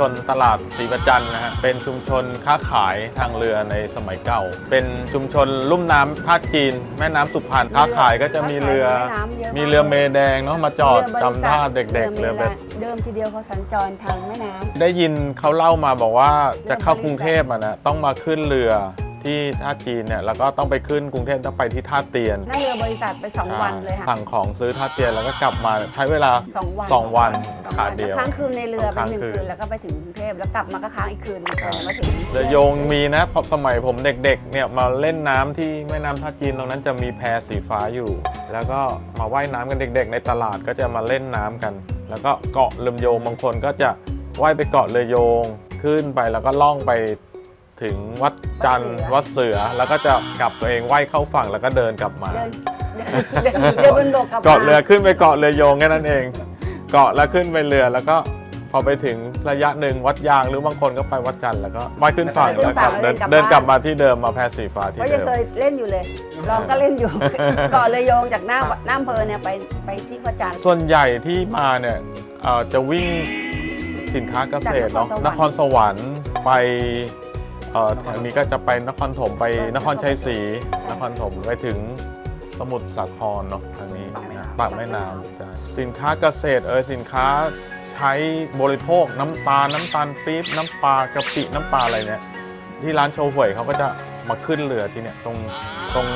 ชนตลาดศรีประจันนะฮะ เป็นชุมชนค้าขายทางเรือในสมัยเก่า เป็นชุมชนลุ่มน้ำท่าจีน แม่น้ำสุพรรณค้าขายก็จะมีเรือ ค้าขายในแม่น้ำเยอะมาก มีเรือเมแดงเนาะมาจอดรืบริจำท่าเด็กๆเรืเรืออเมเบส เดิมทีเดียวเขาสัญจรทางแม่น้ำ ได้ยินเขาเล่ามาบอกว่าจะเข้ากรุงเทพอะนะต้องมาขึ้นเรือ ที่ท่าจีนเนี่ยแล้วก็ต้องไปขึ้นกรุงเทพต้องไปที่ท่าเตียนนั่งเรือบริษัทไปสองวันเลยค่ะสั่งของซื้อท่าเตียนแล้วก็กลับมาใช้เวลาสองวันสองวันสองขาเดียวค้างคืนในเรือไปค้างหนึ่งคืนคืนแล้วก็ไปถึงกรุงเทพแล้วกลับมาก็ค้างอีกคืนหนึ่งก่อนมาถึงเรือโยงมีนะเพราะสมัยผมเด็กๆเนี่ยมาเล่นน้ำที่แม่น้ำท่าจีนตรงนั้นจะมีแพสีฟ้าอยู่ แล้วก็มาว่ายน้ำกันเด็ก ๆ ในตลาดก็จะมาเล่นน้ำกัน แล้วก็เกาะเรือโยงบางคนก็จะว่ายไปเกาะเรือโยงขึ้นไปแล้วก็ล่องไป ถึงวัดจันทร์วัดเสือแล้วก็จะกลับตัวเองว่ายเข้าฝั่งแล้วก็เดินกลับมาเดินเดินเดินบนบกกลับมาเกาะเรือขึ้นไปเกาะเรือโยงแค่นั้นเอง เกาะแล้วขึ้นไปเรือแล้วก็พอไปถึงระยะหนึ่งวัดยางหรือบางคนก็ไปวัดจันทร์แล้วก็ว่ายขึ้นฝั่งแล้วกลับเดินเดินกลับมาที่เดิมมาแพสีฟ้าที่เพราะยัเดิงม เคยเล่นอยู่เลยลองก็เล่นอยู่เกาะเรือโยงจากหน้าหน้าอำเภอเนี่ยไปไปที่พระจันทร์ ส่วนใหญ่ที่มาเนี่ยเอ่อจะวิ่งสินค้าเกษตรเนาะนนคครรสสววรรรรค์ค์ไป เอ่อแถวนี้ก็จะไปนครถมไปนครชัยศรีนครถมไปถึงสมุทรสาครเนาะทางนี้นะปากแม่น้ำใช่สินค้าเกษตรเออสินค้าใช้บริโภคน้ำตาลน้ำตาลปี๊บน้ำปลากะปิน้ำปลาอะไรเนี่ยที่ร้านโชว์หวยเขาก็จะ มาขึ้นเรือที่เนี่ยตรงตรง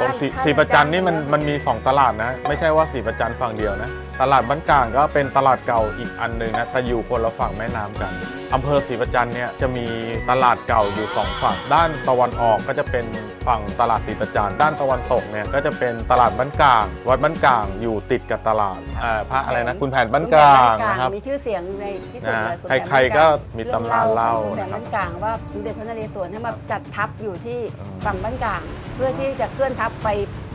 ตรงศรีศรีประจันทร์นี่มันมันมี 2 ตลาดนะ ไม่ใช่ว่าศรีประจันทร์ฝั่งเดียวนะ ตลาดบ้านกลางก็เป็นตลาดเก่าอีกอันหนึ่งนะแต่อยู่คนละฝั่งแม่น้ำกันอำเภอศรีประจันทร์เนี่ยจะมีตลาดเก่าอยู่สองฝั่งด้านตะวันออกก็จะเป็น ฝั่งตลาดศรีประจันทร์ด้านตะวันตกเนี่ยก็จะเป็นตลาดบ้านกลาง วัดบ้านกลางอยู่ติดกับตลาดอ่าพระอะไรนะคุณแผนบ้านกลางนะครับ มีชื่อเสียงในที่สุดนะเลยฮะคุณแผนใครๆก็มีตำนานเล่าคุณแผนนะครับบ้านกลางว่าสมเด็จพระนเรศวรให้มาจัดทัพอยู่ที่อืมฝั่งบ้านกลาง เพื่อที่จะเคลื่อนทัพไป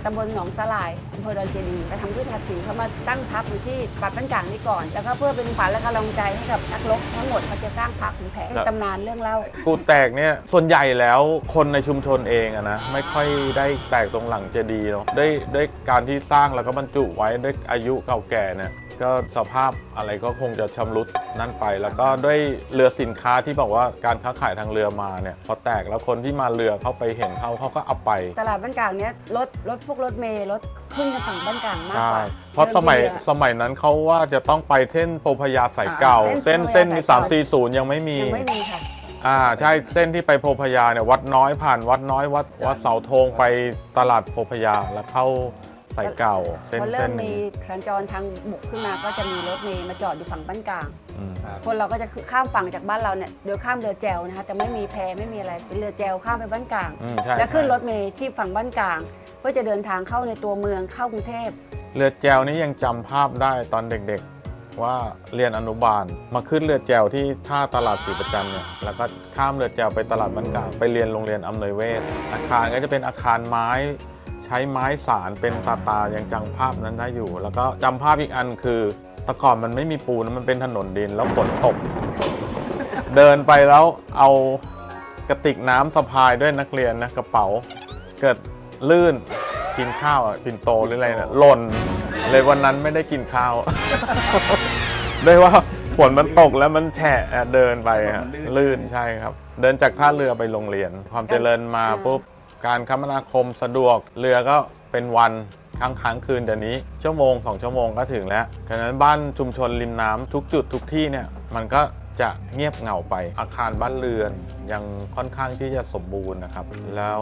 ตำบลหนองสลายอำเภอดอนเจดีย์ไปทำยุทธภาษีเขามาตั้งทัพอยู่ที่ปัดบ้านกลางนี่ก่อน แล้วก็เพื่อเป็นขวัญและกำลังใจให้กับนักรบทั้งหมดเขาจะสร้างพระขุนแผนเป็นตำนานเรื่องเล่า กูแตกเนี่ยส่วนใหญ่แล้วคนในชุมชนเองอะนะไม่ค่อยได้แตกตรงหลังเจดีย์เนาะด้วยด้วยการที่สร้างแล้วก็บรรจุไว้ด้วยอายุเก่าแก่เนี่ยก็สภาพอะไรก็คงจะชำรุดนั่นไป แล้วก็ด้วยเรือสินค้าที่บอกว่าการค้าขายทางเรือมาเนี่ยพอแตกแล้วคนที่มาเรือเขาไปเห็นเขาเขาก็เอาไป ตลาดบ้านกลางเนี้ยรถรถพวกรถเมล์รถขึ้นกันฝั่งบ้านกลางมากใช่กว่าเพราะสมัยเดิทีอะสมัยนั้นเขาว่าจะต้องไปเส้นโพพยาสายเก่าอ่าเส้นเส้เส้นนมีโพพยาสายเก่า340ยังไม่มียังไม่มีค่ะ อ่าใช่เส้นที่ไปโพพยาเนี่ยวัดน้อยผ่านวัดน้อยวัดวัดเสาธงไปตลาดโพพยาแล้วเข้าสายเก่า เส้นพอเริ่เส้มนมีนี้สัญจรทางบกขึ้นมาก็จะมีรถเมล์มาจอดอยู่ฝั่งบ้านกลาง อืม คนเราก็จะข้ามฝั่งจากบ้านเราเนี่ยโดยข้ามเรือแจวนะคะจะไม่มีแพไม่มีอะไรเป็นเรือแจวข้ามไปบ้านกลาง อืมใช่แล้วขึ้นใช่ รถเมล์ที่ฝั่งบ้านกลาง เพื่อจะเดินทางเข้าในตัวเมืองเข้ากรุงเทพ เรือแจวนี่ยังจำภาพได้ตอนเด็กๆ ว่าเรียนอนุบาล มาขึ้นเรือแจวที่ท่าตลาดศรีประจันเนี่ยแล้วก็ข้ามเรือแจวไปตลาดบ้านกลางไปเรียนโรงเรียนอำนวยเวศอาคารก็จะเป็นอาคารไม้ ใช้ไม้สารเป็นตาตายังจำภาพนั้นได้อยู่ แล้วก็จำภาพอีกอันคือแต่ก่อนมันไม่มีปูนมันเป็นถนนดินแล้วฝนตก เดินไปแล้วเอากระติกน้ำสะพายด้วยนักเรียนนะกระเป๋า เกิด ลื่นกินข้าวอะปินโตหรืออะไรเนี่ยหล่นเลยวันนั้นไม่ได้กินข้าว ด้วยว่าฝนมันตกแล้วมันแฉะอะเดินไปอะลื่นใช่ครับ เดินจากท่าเรือไปโรงเรียน ความเจริญมาปุ๊บการคมนาคมสะดวกเรือก็เป็นวันค้างค้างคืนเดี๋ยวนี้ชั่วโมงสองชั่วโมงก็ถึงแล้วฉะนั้นบ้านชุมชนริมน้ำทุกจุดทุกที่เนี่ย มันก็จะเงียบเหงาไปอาคารบ้านเรือนยังค่อนข้างที่จะสมบูรณ์นะครับ แล้ว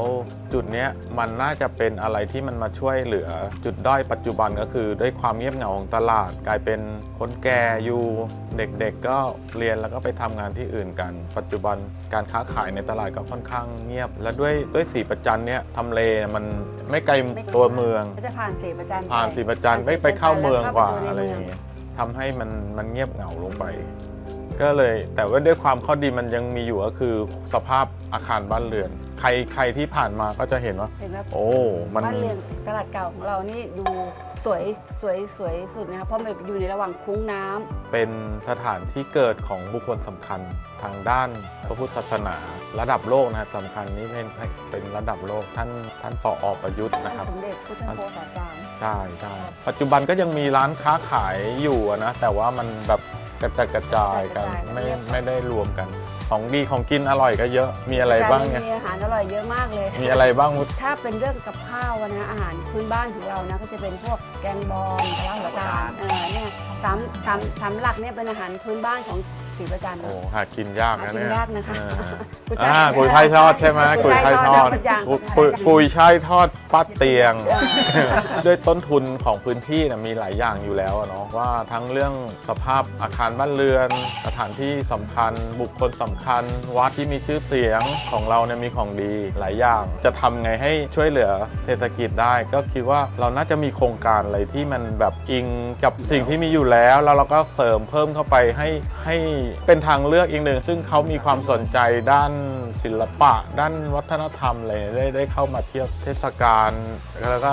จุดเนี้ยมันน่าจะเป็นอะไรที่มันมาช่วยเหลือจุดด้อยปัจจุบันก็คือ ด้วยความเงียบเหงาของตลาด กลายเป็นคนแก่อยู่เด็กๆ ก็เรียนแล้วก็ไปทำงานที่อื่นกัน ปัจจุบันการค้าขายในตลาดก็ค่อนข้างเงียบ และด้วยด้วยสีประจันเนี่ยทำเลมันไม่ไกลไม่ไกลตัวเมืองก็จะผ่านสีประจันผ่านไปสีประจันไม่ไปเข้าเมืองกว่าแล้วเข้าอะไรปอย่างในเมืเงี้ย ทำให้มันมันเงียบเหงาลงไป ก็เลยแต่ว่าด้วยความข้อดีมันยังมีอยู่ก็คือสภาพอาคารบ้านเรือน ใครใครที่ผ่านมาก็จะเห็นว่า เห็นไหมโอ้ มันบ้านเรือนตลาดเก่าของเรานี่ดูสวยสวยสวยสุดนะคะเพราะมันอยู่ในระหว่างคุ้งน้ำเป็นสถานที่เกิดของบุคคลสำคัญทางด้านพระพุทธศาสนาระดับโลกนะครับสำคัญนี่เป็นเป็นระดับโลกท่านท่านปออประยุทธ์นะครับสมเด็จพุทธโฆษาจารย์ ใช่ใช่ปัจจุบันก็ยังมีร้านค้าขายอยู่อะนะ แต่ว่ามันแบบกระจัดกระจายกันกระจายกันไม่เรียบไม่ได้รวมกัน ของดีของกินอร่อยก็เยอะมีอะไรบ้างเนี่ยมีอาหารอร่อยเยอะมากเลย มีอะไรบ้างถ้าเป็นเรื่องกับข้าวอะนะอาหารพื้นบ้านของเรานะก็จะเป็นพวกแกงบอลปลาหัวตาลเออเนี่ยสามสามสามหลักเนี่ยเป็นอาหารพื้นบ้านของ ศรีประจันทร์โอ้หากินยากนะหากินเนี่ยยากนะคะเออกุยช่ายอ่ากุยช่ายทอดใช่ไหมกุกุยยช่าช่ายยททออดดอย่างกุยกุกุยยช่ายกุยช่ายทอดป้าเตียง ด้วยต้นทุนของพื้นที่นะมีหลายอย่างอยู่แล้วอะเนาะว่าทั้งเรื่องสภาพอาคารบ้านเรือน สถานที่สำคัญ บุคคลสำคัญ วัดที่มีชื่อเสียงของเราเนี่ยมีของดีหลายอย่าง จะทำไงให้ช่วยเหลือเศรษฐกิจได้ ก็คิดว่าเราน่าจะมีโครงการอะไรที่มันแบบอิงกับสิ่งที่มีอยู่แล้ว แล้วเราก็เสริมเพิ่มเข้าไปให้ให้เป็นทางเลือกอีกหนึ่ง ซึ่งเขามีความสนใจด้านศิลปะ ด้านวัฒนธรรมอะไรได้ได้เข้ามาเทียวเทศกาลแล้วก็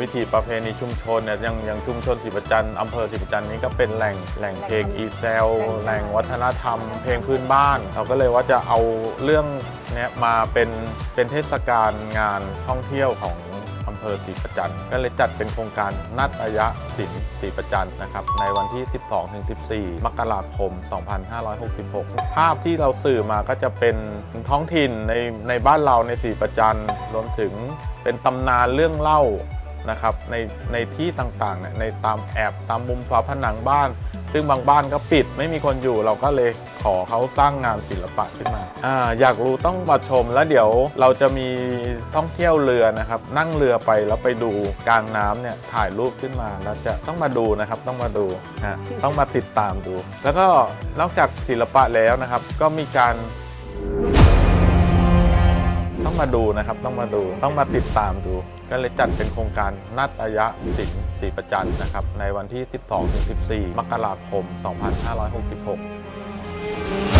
วิถีประเพณีชุมชนเนี่ยอย่างอย่างชุมชนศรีประจันทร์อำเภอศรีประจันทร์นี้ก็เป็นแหล่งแหล่งเพลงอีเซลแหล่งวัฒนธรรม เพลงพื้นบ้าน เราก็เลยว่าจะเอาเรื่องเนี้ยมาเป็นเป็นเทศกาลงานท่องเที่ยวของ อำเภอศรีประจันต์ก็เลยจัดเป็นโครงการนัดอายะศิลป์ศรีประจันต์นะครับในวันที่ 12-14 มกราคม 2566 ภาพที่เราสื่อมาก็จะเป็นท้องถิ่นในในบ้านเราในศรีประจันร์รวมถึงเป็นตำนานเรื่องเล่านะครับในในที่ต่างๆเนี่ยในตามแอบตามมุมฝาผนังบ้าน ซึ่งบางบ้านก็ปิดไม่มีคนอยู่เราก็เลยขอเขาสร้างงานศิลปะขึ้นมาอาอยากรู้ต้องมาชมแล้วเดี๋ยวเราจะมีท่องเที่ยวเรือนะครับ นั่งเรือไปแล้วไปดูกลางน้ำเนี่ยถ่ายรูปขึ้นมาแล้วจะต้องมาดูนะครับต้องมาดูฮะต้องมาติดตามดู แล้วก็นอกจากศิลปะแล้วนะครับ ก็มีการ ต้องมาดูนะครับ ต้องมาดูต้องมาติดตามดู ก็เลยจัดเป็นโครงการนัดอายะสิงศรีประจันนะครับ ในวันที่ 12-14 มกราคม 2566